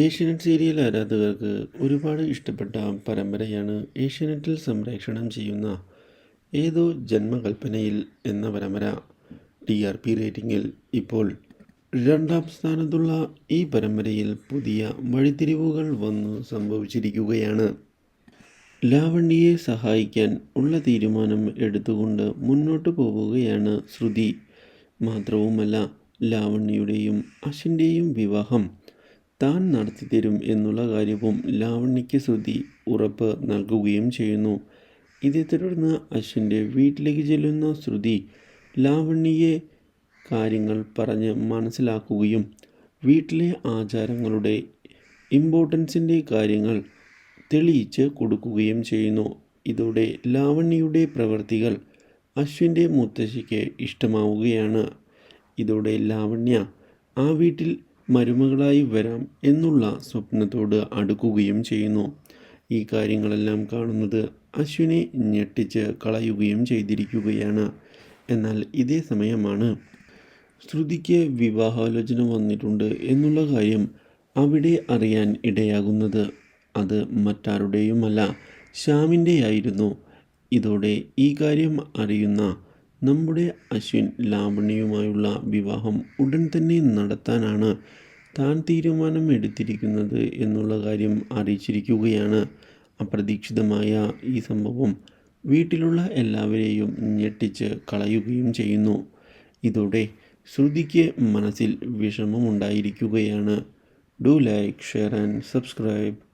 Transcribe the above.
Asianet serial ആരാധകർക്ക് ഒരുപാട് ഇഷ്ടപ്പെട്ട പരമ്പരയാണ് ഏഷ്യാനെറ്റിൽ സംപ്രേഷണം ചെയ്യുന്ന ഏതോ ജന്മകൽപ്പനയിൽ എന്ന പരമ്പര. ടി ആർ പി റേറ്റിംഗിൽ ഇപ്പോൾ രണ്ടാം സ്ഥാനത്തുള്ള ഈ പരമ്പരയിൽ പുതിയ വഴിത്തിരിവുകൾ വന്ന് സംഭവിച്ചിരിക്കുകയാണ്. ലാവണ്യയെ സഹായിക്കാൻ ഉള്ള തീരുമാനം എടുത്തുകൊണ്ട് മുന്നോട്ട് പോവുകയാണ് ശ്രുതി. മാത്രവുമല്ല ലാവണ്യയുടെയും അശ്വിന്റെയും വിവാഹം താൻ നടത്തിത്തരും എന്നുള്ള കാര്യവും ലാവണ്യയ്ക്ക് ശ്രുതി ഉറപ്പ് നൽകുകയും ചെയ്യുന്നു. ഇതേ തുടർന്ന് അശ്വിന്റെ വീട്ടിലേക്ക് ചെല്ലുന്ന ശ്രുതി ലാവണ്യയെ കാര്യങ്ങൾ പറഞ്ഞ് മനസ്സിലാക്കുകയും വീട്ടിലെ ആചാരങ്ങളുടെ ഇമ്പോർട്ടൻസിന്റെ കാര്യങ്ങൾ തെളിയിച്ച് കൊടുക്കുകയും ചെയ്യുന്നു. ഇതോടെ ലാവണ്യയുടെ പ്രവൃത്തികൾ അശ്വിന്റെ മുത്തശ്ശിക്ക് ഇഷ്ടമാവുകയാണ്. ഇതോടെ ലാവണ്യ ആ വീട്ടിൽ മരുമകളായി വരാം എന്നുള്ള സ്വപ്നത്തോട് അടുക്കുകയും ചെയ്യുന്നു. ഈ കാര്യങ്ങളെല്ലാം കാണുന്നത് അശ്വിനെ ഞെട്ടിച്ച് കളയുകയും ചെയ്തിരിക്കുകയാണ്. എന്നാൽ ഇതേ സമയമാണ് ശ്രുതിക്ക് വിവാഹാലോചന വന്നിട്ടുണ്ട് എന്നുള്ള കാര്യം അവിടെ അറിയാൻ ഇടയാകുന്നത്. അത് മറ്റാരുടെയുമല്ല ശ്യാമിന്റെയായിരുന്നു ഇതോടെ ഈ കാര്യം അറിയുന്ന നമ്മുടെ അശ്വിൻ ലാവണ്യയുമായുള്ള വിവാഹം ഉടൻ തന്നെ നടത്താനാണ് താൻ തീരുമാനം എടുത്തിരിക്കുന്നത് എന്നുള്ള കാര്യം അറിയിച്ചിരിക്കുകയാണ് അപ്രതീക്ഷിതമായ ഈ സംഭവം. വീട്ടിലുള്ള എല്ലാവരെയും ഞെട്ടിച്ച് കളയുകയും ചെയ്യുന്നു. ഇതോടെ ശ്രുതിക്ക് മനസ്സിൽ വിഷമമുണ്ടായിരിക്കുകയാണ്. Do like share and subscribe.